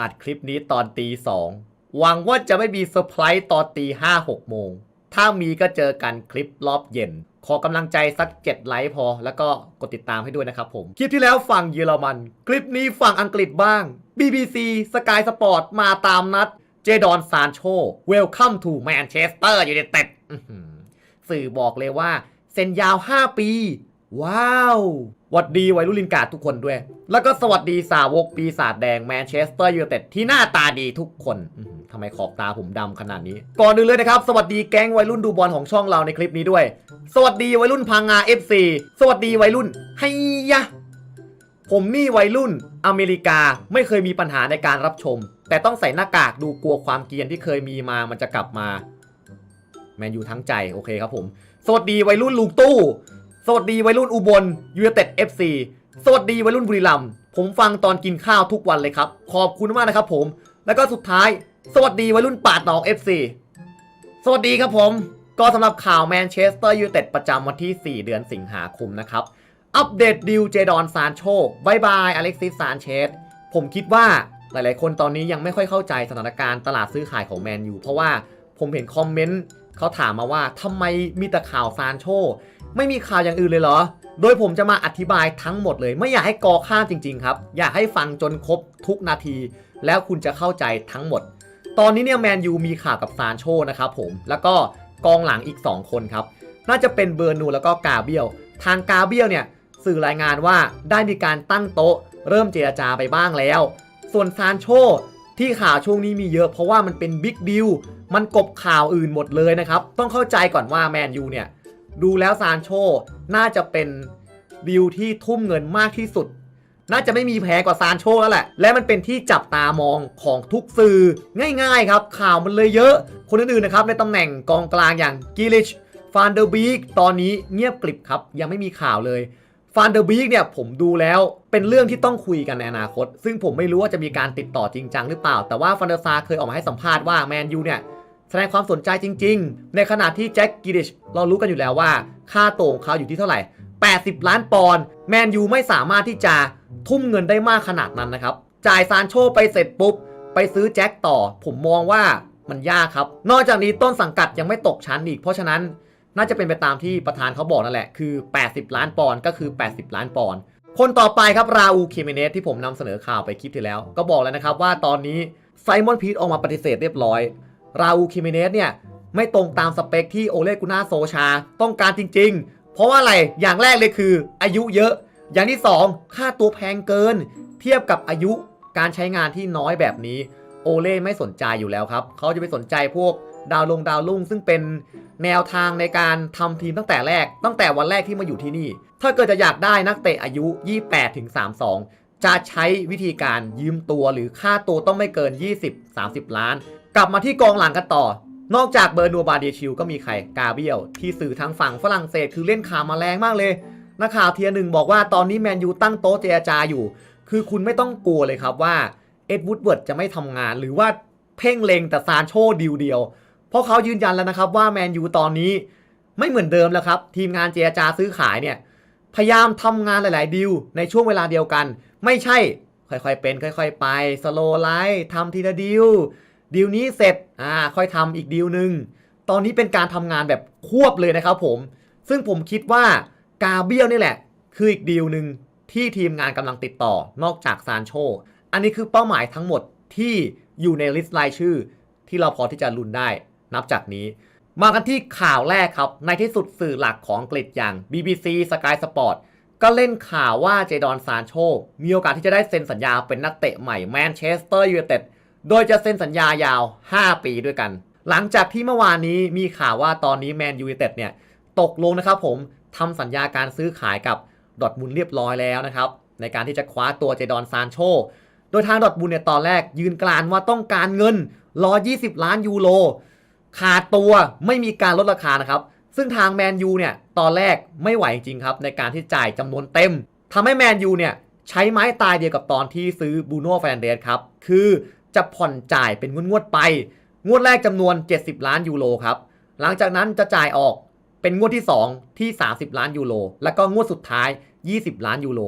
อัดคลิปนี้ตอนตีสองหวังว่าจะไม่มีเซอร์ไพรส์ตอนตีห้าหกโมง ถ้ามีก็เจอกันคลิปรอบเย็น ขอกำลังใจสัก7ไลค์พอ แล้วก็กดติดตามให้ด้วยนะครับผม คลิปที่แล้วฝั่งเยอรมัน คลิปนี้ฝั่งอังกฤษบ้าง BBC Sky Sport มาตามนัด เจดอนซานโช Welcome to Manchester United อื้อหือสื่อบอกเลยว่า เซ็นยาว 5 ปี ว้าวหวัดดีวัยรุ่นลินการ์ดทุกคนด้วย แล้วก็สวัสดีสาวกปีศาจแดงแมนเชสเตอร์ยูไนเต็ดที่หน้าตาดีทุกคนทำไมขอบตาผมดำขนาดนี้ ก่อนอื่นเลยนะครับ สวัสดีแก๊งวัยรุ่นดูบอลของช่องเราในคลิปนี้ด้วย สวัสดีวัยรุ่นพังงา FC สวัสดีวัยรุ่นไฮยะ ผมนี่วัยรุ่นอเมริกาไม่เคยมีปัญหาในการรับชม แต่ต้องใส่หน้ากากดูกลัวความเกรียนที่เคยมีมามันจะกลับมาแมนยูทั้งใจโอเคครับผม สวัสดีวัยรุ่นลุงตู้ สวัสดีวัยรุ่นอุบลยูเนเต็ดเอฟซีสวัสดีวัยรุ่นบุรีรัมย์ผมฟังตอนกินข้าวทุกวันเลยครับ ขอบคุณมากนะครับผม แล้วก็สุดท้าย สวัสดีวัยรุ่นปาดหนองเอฟซีสวัสดีครับผม ก็สำหรับข่าวแมนเชสเตอร์ยูไนเต็ดประจำวันที่ 4 เดือนสิงหาคมนะครับ อัปเดตดิวเจดอนซานโชบายบายอเล็กซิสซานเชสผมคิดว่าหลายๆ คนตอนนี้ยังไม่ค่อยเข้าใจสถานการณ์ตลาดซื้อขายของแมนยูเพราะว่าผมเห็นคอมเมนต์เขาถามมาว่าทำไมมีแต่ข่าวซานโช ไม่มีข่าวอย่างอื่นเลยเหรอ โดยผมจะมาอธิบายทั้งหมดเลย ไม่อยากให้กอข้ามจริง ๆ ครับ อยากให้ฟังจนครบทุกนาที แล้วคุณจะเข้าใจทั้งหมด ตอนนี้เนี่ยแมนยูมีข่าวกับซานโชนะครับผม แล้วก็กองหลังอีก 2 คนครับ น่าจะเป็นเบอร์นูแล้วก็กาเบียล ทางกาเบียลเนี่ยสื่อรายงานว่าได้มีการตั้งโต๊ะ เริ่มเจรจาไปบ้างแล้ว ส่วนซานโชที่ข่าวช่วงนี้มีเยอะเพราะว่ามันเป็นบิ๊กดิวมันกบข่าวอื่นหมดเลยนะครับ ต้องเข้าใจก่อนว่าแมนยูเนี่ย ดูแล้วซานโชน่าจะเป็นดิวที่ทุ่มเงินมากที่สุด น่าจะไม่มีแพ้กว่าซานโชแล้วแหละ และมันเป็นที่จับตามองของทุกสื่อง่ายๆครับ ข่าวมันเลยเยอะ คนอื่นๆนะครับในตำแหน่งกองกลางอย่างกิลิชฟานเดอร์บีกตอนนี้เงียบกริบครับ ยังไม่มีข่าวเลยฟานเดอร์บีกเนี่ยผมดูแล้วเป็นเรื่องที่ต้องคุยกันในอนาคต ซึ่งผมไม่รู้ว่าจะมีการติดต่อจริงจังหรือเปล่า แต่ว่าฟันเดอร์ซาเคยออกมาให้สัมภาษณ์ว่าแมนยูเนี่ย แสดงความสนใจจริง ๆ ในขณะที่แจ็คกิดิชเรารู้กันอยู่แล้วว่า ค่าตัวของเขาอยู่ที่เท่าไหร่ 80 ล้านปอนด์แมนยูไม่สามารถที่จะทุ่มเงินได้มากขนาดนั้นนะครับ จ่ายซานโชไปเสร็จปุ๊บ ไปซื้อแจ็คต่อ ผมมองว่ามันยากครับ นอกจากนี้ต้นสังกัดยังไม่ตกชั้นอีก เพราะฉะนั้นน่าจะเป็นไปตามที่ประธานเขาบอกนั่นแหละ คือ 80 ล้านปอนด์ก็คือ 80 ล้านปอนด์คนต่อไปครับราอูคิเมเนสที่ผมนำเสนอข่าวไปคลิปที่แล้ว ก็บอกแล้วนะครับว่าตอนนี้ไซมอนพีทออกมาปฏิเสธเรียบร้อย ราอูคิเมเนสเนี่ยไม่ตรงตามสเปคที่โอเลกุน่าโซชาต้องการจริง ๆ เพราะว่าอะไรอย่างแรกเลยคือ อายุเยอะ อย่างที่ 2 ค่าตัวแพงเกิน เทียบกับอายุการใช้งานที่น้อยแบบนี้โอเล่ไม่สนใจอยู่แล้วครับ เขาจะไปสนใจพวกดาวลงดาวลุ่งซึ่งเป็นแนวทางในการทำทีมตั้งแต่แรก ตั้งแต่วันแรกที่มาอยู่ที่นี่ ถ้าเกิดจะอยากได้นักเตะอายุ 28ถึง32 จะใช้วิธีการยืมตัวหรือค่าตัวต้องไม่เกิน 20-30 ล้าน กลับมาที่กองหลังกันต่อ นอกจากเบอร์นัวบาเดียชิลก็มีใครกาเบียลที่สื่อทางฝั่งฝรั่งเศสคือเล่นข่าวมาแรงมากเลยนักข่าวเทียหนึ่งบอกว่าตอนนี้แมนยูตั้งโต๊ะเจรจาอยู่ คือคุณไม่ต้องกลัวเลยครับว่าเอ็ดวูดเวิร์ดจะไม่ทำงาน หรือว่าเพ่งเลงแต่ซานโชดิวเดียว เพราะเขายืนยันแล้วนะครับว่าแมนยูตอนนี้ไม่เหมือนเดิมแล้วครับ ทีมงานเจรจาซื้อขายเนี่ยพยายามทำงานหลาย ๆ ดีลในช่วงเวลาเดียวกัน ไม่ใช่ค่อยๆเป็น ค่อย ๆ ไปสโลไลท์ทำทีละดีล ดีลนี้เสร็จอ่าค่อยทำอีกดีลหนึ่งตอนนี้เป็นการทำงานแบบควบเลยนะครับผม ซึ่งผมคิดว่ากาเบียลนี่แหละ คืออีกดีลหนึ่งที่ทีมงานกำลังติดต่อนอกจากซานโชอันนี้คือเป้าหมายทั้งหมดที่อยู่ในลิสต์รายชื่อ ที่เราพอที่จะลุ้นได้นับจากนี้ มากันที่ข่าวแรกครับ ในที่สุดสื่อหลักของอังกฤษอย่าง BBC Sky Sport ก็เล่นข่าวว่าเจดอนซานโชมีโอกาสที่จะได้เซ็นสัญญาเป็นนักเตะใหม่แมนเชสเตอร์ยูไนเต็ด โดยจะเซ็นสัญญายาว 5 ปีด้วยกัน หลังจากที่เมื่อวานนี้มีข่าวว่าตอนนี้แมนยูไนเต็ดเนี่ยตกลงนะครับผมทำสัญญาการซื้อขายกับดอทมุนเรียบร้อยแล้วนะครับในการที่จะคว้าตัวเจดอนซานโช โดยทางดอทมุนเนี่ยตอนแรกยืนกรานว่าต้องการเงิน 120 ล้านยูโรขาดตัวไม่มีการลดราคานะครับ ซึ่งทางแมนยูเนี่ยตอนแรกไม่ไหวจริงครับในการที่จ่ายจำนวนเต็มทำให้แมนยูเนี่ยใช้ไม้ตายเดียวกับตอนที่ซื้อบูโน่แฟนเดสครับ คือ จะผ่อนจ่ายเป็นงวดๆไป งวดแรกจำนวน 70 ล้านยูโรครับ หลังจากนั้นจะจ่ายออกเป็นงวดที่ 2 ที่ 30 ล้านยูโร แล้วก็งวดสุดท้าย 20 ล้านยูโร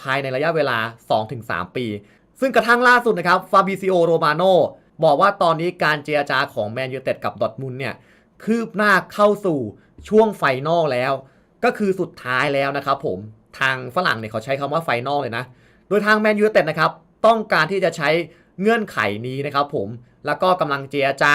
ภายในระยะเวลา 2-3 ปี ซึ่งกระทั่งล่าสุดนะครับ ฟาบิซิโอ โรมาโนบอกว่าตอนนี้การเจรจาของแมนยูเต็ดกับดอทมุนเนี่ย คืบหน้าเข้าสู่ช่วงไฟนอลแล้ว ก็คือสุดท้ายแล้วนะครับผม ทางฝรั่งเนี่ยเขาใช้คำว่าไฟนอลเลยนะ โดยทางแมนยูเต็ดนะครับ ต้องการที่จะใช้ เงื่อนไขนี้นะครับผมแล้วก็กำลังเจรจา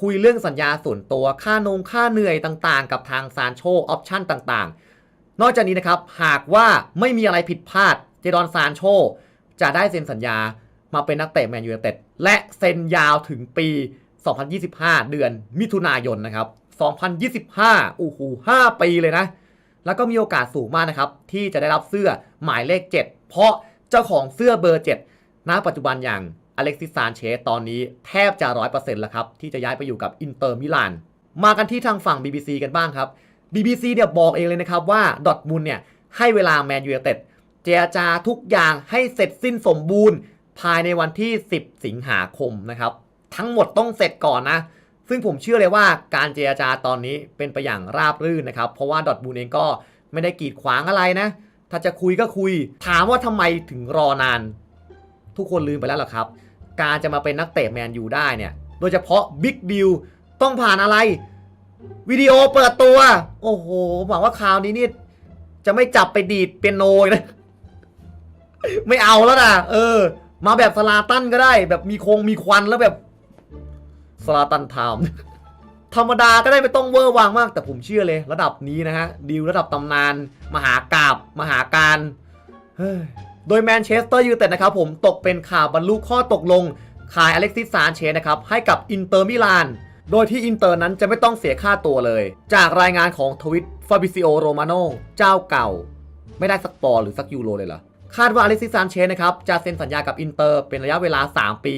คุยเรื่องสัญญาส่วนตัวค่านงค่าเหนื่อยต่างๆ กับทางซานโชออปชั่นต่างๆ นอกจากนี้นะครับหากว่าไม่มีอะไรผิดพลาดเจดอนซานโชจะได้เซ็นสัญญามาเป็นนักเตะแมนยูเต็ดและเซ็นยาวถึงปี 2025 เดือนมิถุนายนนะครับ 2025โอ้โห5ปีเลยนะ แล้วก็มีโอกาสสูงมากนะครับ ที่จะได้รับเสื้อหมายเลข 7 เพราะเจ้าของเสื้อเบอร์ 7 ณ ปัจจุบันอย่าง อเล็กซิสซานเชสตอนนี้แทบจะ100%แล้วครับ ที่จะย้ายไปอยู่กับอินเตอร์มิลาน มากันที่ทางฝั่ง BBC กันบ้างครับ BBC เนี่ยบอกเองเลยนะครับว่าดอทมุนเนี่ยให้เวลาแมนยูเต็ดเจรจาทุกอย่างให้เสร็จสิ้นสมบูรณ์ ภายในวันที่ 10 สิงหาคมนะครับ ทั้งหมดต้องเสร็จก่อนนะ ซึ่งผมเชื่อเลยว่าการเจรจาตอนนี้เป็นไปอย่างราบรื่นนะครับ เพราะว่าดอทมูลเองก็ไม่ได้กีดขวางอะไรนะ ถ้าจะคุยก็คุย ถามว่าทำไมถึงรอนาน ทุกคนลืมไปแล้วหรอครับ การจะมาเป็นนักเตะแมนยูได้เนี่ย โดยเฉพาะบิ๊กดิวต้องผ่านอะไร วิดีโอเปิดตัว โอ้โหหวังว่าคราวนี้นี่จะไม่จับไปดีดเปียโนนะ ไม่เอาแล้วนะเออ มาแบบสลาตันก็ได้ แบบมีโคงมีควันแล้วแบบสลาตันไทม์ธรรมดาก็ได้ไม่ต้องเวอร์วางมาก แต่ผมเชื่อเลย ระดับนี้นะฮะดีลระดับตำนาน มหากราบมหาการเฮ้ย โดยแมนเชสเตอร์ยูไนเต็ดนะครับผมตกเป็นข่าวบรรลุข้อตกลง ขายอเล็กซิสซานเชสนะครับให้กับอินเตอร์มิลาน โดยที่อินเตอร์นั้นจะไม่ต้องเสียค่าตัวเลย จากรายงานของทวิตฟาบิซิโอโรมาโนเจ้าเก่า ไม่ได้สักปอร์หรือสักยูโรเลยเหรอคาดว่าอเล็กซิสซานเชสนะครับจะเซ็นสัญญากับอินเตอร์เป็นระยะเวลา 3 ปี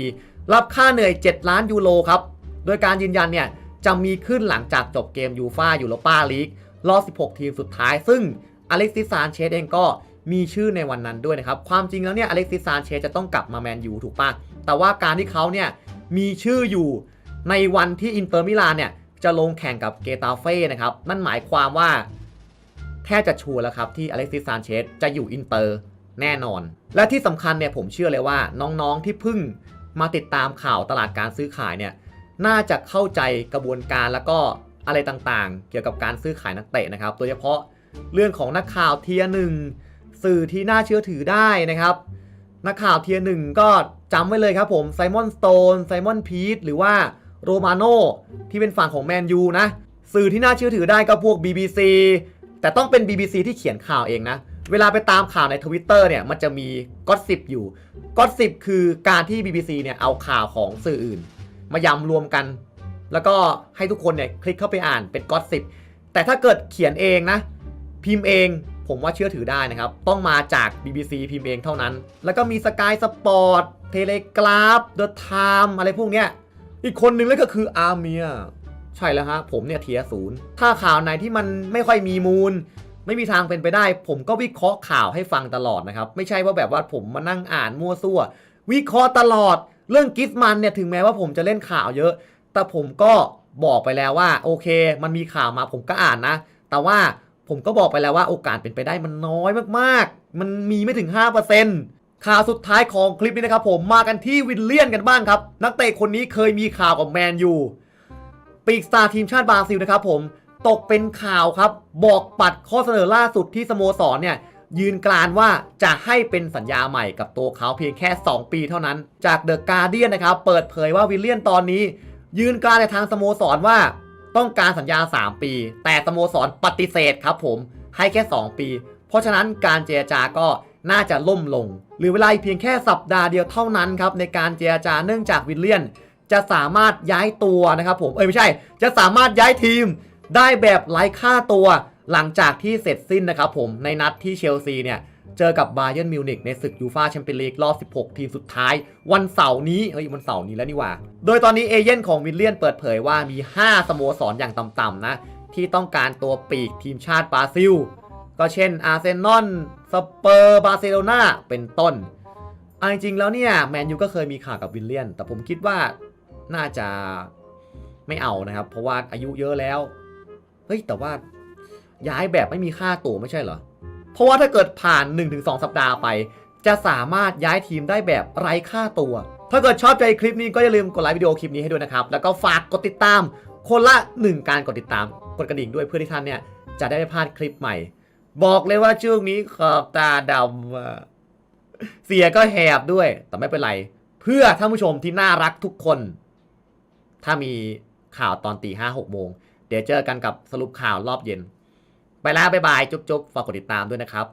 รับค่าเหนื่อย 7 ล้านยูโรครับโดยการยืนยันเนี่ยจะมีขึ้นหลังจากจบเกมยูฟ่ายูโรปาลีกรอบ 16 ทีมสุดท้าย ซึ่งอเล็กซิสซานเชสเองก็ มีชื่อในวันนั้นด้วยนะครับ ความจริงแล้วเนี่ยอเล็กซิสซานเชสจะต้องกลับมาแมนยูถูกปะแต่ว่าการที่เขาเนี่ยมีชื่ออยู่ในวันที่อินเตอร์มิลานเนี่ยจะลงแข่งกับเกตาเฟ่นะครับนั่นหมายความว่าแทบจะชัวร์แล้วครับที่อเล็กซิสซานเชสจะอยู่อินเตอร์แน่นอน และที่สำคัญเนี่ยผมเชื่อเลยว่าน้องๆที่เพิ่งมาติดตามข่าวตลาดการซื้อขายเนี่ยน่าจะเข้าใจกระบวนการแล้วก็อะไรต่างๆ เกี่ยวกับการซื้อขายนักเตะนะครับ โดยเฉพาะเรื่องของนักข่าวเทียหนึ่ง สื่อที่น่าเชื่อถือได้นะครับ นักข่าวเทียร์หนึ่งก็จำไว้เลยครับผมไซมอนสโตนไซมอนพีทหรือว่าโรมาโนที่เป็นฝั่งของแมนยูนะ สื่อที่น่าเชื่อถือได้ก็พวก BBC แต่ต้องเป็น BBC ที่เขียนข่าวเองนะ เวลาไปตามข่าวใน Twitter เนี่ยมันจะมีก็สิบอยู่ก็สิบคือการที่ BBC เนี่ยเอาข่าวของสื่ออื่น มายำรวมกัน แล้วก็ให้ทุกคนเนี่ยคลิกเข้าไปอ่านเป็นก็สิบแต่ถ้าเกิดเขียนเองนะ พิมพ์เอง ผมว่าเชื่อถือได้นะครับ ต้องมาจาก BBC พิมพ์เองเท่านั้น แล้วก็มี Sky Sport Telegraph The Time อะไรพวกเนี้ย อีกคนนึงเลยก็คืออาร์เมีย ใช่แล้วฮะ ผมเนี่ยเทียศูนย์ ถ้าข่าวไหนที่มันไม่ค่อยมีมูล ไม่มีทางเป็นไปได้ ผมก็วิเคราะห์ข่าวให้ฟังตลอดนะครับ ไม่ใช่ว่าแบบว่าผมมานั่งอ่านมั่วซั่ว วิเคราะห์ตลอด เรื่องกิฟมันเนี่ยถึงแม้ว่าผมจะเล่นข่าวเยอะ แต่ผมก็บอกไปแล้วว่า โอเค มันมีข่าวมาผมก็อ่านนะ แต่ว่า ผมก็บอกไปแล้วว่าโอกาสเป็นไปได้มันน้อยมากๆ มันมีไม่ถึง 5%ข่าวสุดท้ายของคลิปนี้นะครับผมมากันที่วิลเลียนกันบ้างครับ นักเตะคนนี้เคยมีข่าวกับแมนยูปีกสตาร์ทีมชาติบราซิลนะครับผมตกเป็นข่าวครับ บอกปัดข้อเสนอล่าสุดที่สโมสรเนี่ยยืนกรานว่าจะให้เป็นสัญญาใหม่กับตัวเขาเพียงแค่ 2 ปีเท่านั้น จากเดอะการเดียนนะครับ เปิดเผยว่าวิลเลียนตอนนี้ ยืนกรานในทางสโมสรว่า ต้องการสัญญา 3 ปี แต่สโมสรปฏิเสธครับผมให้แค่ 2 ปี เพราะฉะนั้นการเจรจาก็น่าจะล่มลง หรือเวลาเพียงแค่สัปดาห์เดียวเท่านั้นครับในการเจรจาเนื่องจากวิลเลียน จะสามารถย้ายตัวนะครับผมเอ้ยไม่ใช่ จะสามารถย้ายทีม ได้แบบไร้ค่าตัว หลังจากที่เสร็จสิ้นนะครับผมในนัดที่เชลซีเนี่ย เจอกับบาเยิร์นมิวนิกในศึกยูฟาแชมเปี้ยนลีกรอบ 16 ทีมสุดท้าย วันเสาร์นี้ เฮ้ย วันเสาร์นี้แล้วนี่ว่า โดยตอนนี้เอเย่นของวิลเลียนเปิดเผยว่ามี 5 สโมสรอย่างต่ำๆนะ ที่ต้องการตัวปีกทีมชาติบราซิล ก็เช่นอาร์เซนอลสเปอร์บาร์เซโลนาเป็นต้นเอาจริงๆแล้วเนี่ยแมนยูก็เคยมีข่าวกับวิลเลียน แต่ผมคิดว่าน่าจะไม่เอานะครับ เพราะว่าอายุเยอะแล้ว เฮ้ยแต่ว่าย้ายแบบไม่มีค่าตั๋วไม่ใช่เหรอ เพราะว่าถ้าเกิดผ่าน 1-2 สัปดาห์ไป จะสามารถย้ายทีมได้แบบไร้ค่าตัว ถ้าเกิดชอบใจคลิปนี้ก็อย่าลืมกดไลค์วิดีโอคลิปนี้ให้ด้วยนะครับ แล้วก็ฝากกดติดตาม คนละ 1 การกดติดตาม กดกระดิ่งด้วยเพื่อที่ท่านเนี่ยจะได้ไม่พลาดคลิปใหม่ บอกเลยว่าช่วงนี้ขอบตาดำเสียก็แหบด้วย แต่ไม่เป็นไร เพื่อท่านผู้ชมที่น่ารักทุกคน ถ้ามีข่าวตอนตีห้าหกโมง เดี๋ยวเจอกันกับสรุปข่าวรอบเย็น ไปแล้วบ๊ายบายจุ๊บๆฝากกดติดตามด้วยนะครับ